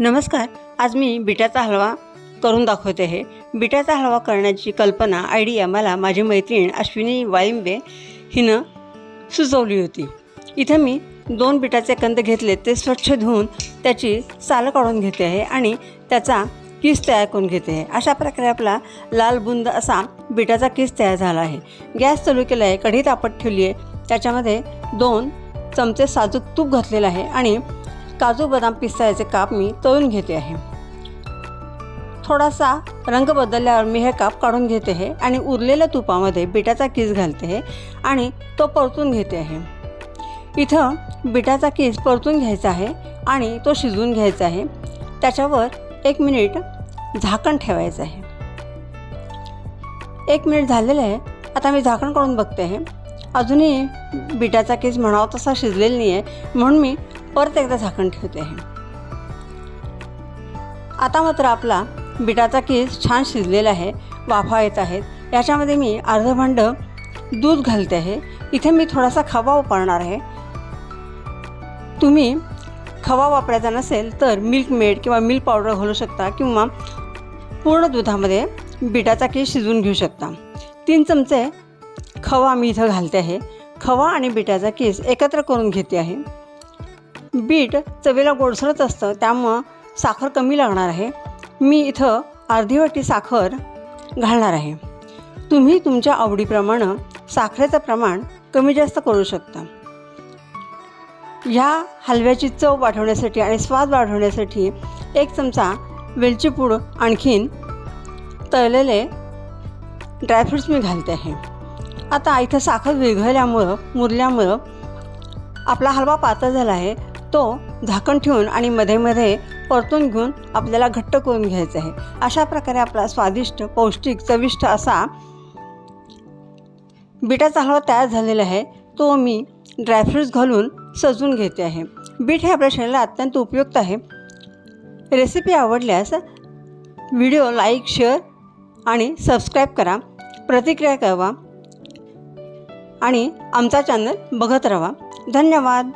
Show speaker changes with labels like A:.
A: नमस्कार आज मी बिटाचा हलवा करून दाखवते आहे बिटाचा हलवा करण्याची कल्पना आयडिया मला माझी मैत्रीण अश्विनी वाळिंबे हिनं सुचवली होती. इथं मी दोन बिटाचे कंद घेतले ते स्वच्छ धुवून त्याची सालं काढून घेते आहे आणि त्याचा किस तयार करून घेते आहे अशा प्रकारे आपला लाल बुंद असा बिटाचा किस तयार झाला आहे. गॅस चालू केला आहे कढी तापत ठेवली आहे त्याच्यामध्ये दोन चमचे साजूक तूप घातलेलं आहे आणि काजू बदाम पिसायचे काप मी तळून घेते आहे. थोडासा रंग बदलल्यावर मी हे काप काढून घेते आहे आणि उरलेल्या तुपामध्ये बिटाचा किस घालते आहे आणि तो परतून घेते आहे. इथं बिटाचा किस परतून घ्यायचा आहे आणि तो शिजवून घ्यायचा आहे. त्याच्यावर एक मिनिट झाकण ठेवायचं आहे. एक मिनिट झालेलं आहे. आता मी झाकण काढून बघते आहे. अजूनही बिटाचा केस म्हणावा तसा शिजलेला नाही आहे म्हणून मी परत एकदा झाकण ठेवते आहे आता मात्र आपला बिटाचा केस छान शिजलेला आहे वाफा येत आहेत. याच्यामध्ये मी अर्ध भांडं दूध घालते आहे. इथे मी थोडासा खवा वापरणार आहे. तुम्ही खवा वापरायचा नसेल तर मिल्क मेड किंवा मिल्क पावडर घालू शकता किंवा पूर्ण दुधामध्ये बिटाचा केस शिजवून घेऊ शकता. तीन चमचे खवा मी इथं घालते आहे. खवा आणि बिटाचा केस एकत्र करून घेते आहे. बीट चवीला गोडसरच असतं त्यामुळं साखर कमी लागणार आहे. मी इथं अर्धी वाटी साखर घालणार आहे. तुम्ही तुमच्या आवडीप्रमाणे साखरेचं प्रमाण कमी जास्त करू शकता. ह्या हलव्याची चव वाढवण्यासाठी आणि स्वाद वाढवण्यासाठी एक चमचा वेलची पूड आणखीन तळलेले ड्रायफ्रूट्स मी घालते आहे. आता इथं साखर विरघळल्यामुळं मुरल्यामुळं आपला हलवा पातळ झाला आहे. तो झाकण ठेवून आणि मध्ये मध्ये परतून घेऊन आपल्याला घट्ट करून घ्यायचा आहे. अशा प्रकारे आपला स्वादिष्ट पौष्टिक चविष्ट असा बिटाचा हलवा तयार झालेला आहे. तो मी ड्रायफ्रूट्स घालून सजवून घेते आहे. बीट हे आपल्या शरीराला अत्यंत उपयुक्त आहे. रेसिपी आवडल्यास व्हिडिओ लाईक शेअर आणि सबस्क्राईब करा. प्रतिक्रिया कळवा आणि आमचा चॅनल बघत राहा. धन्यवाद.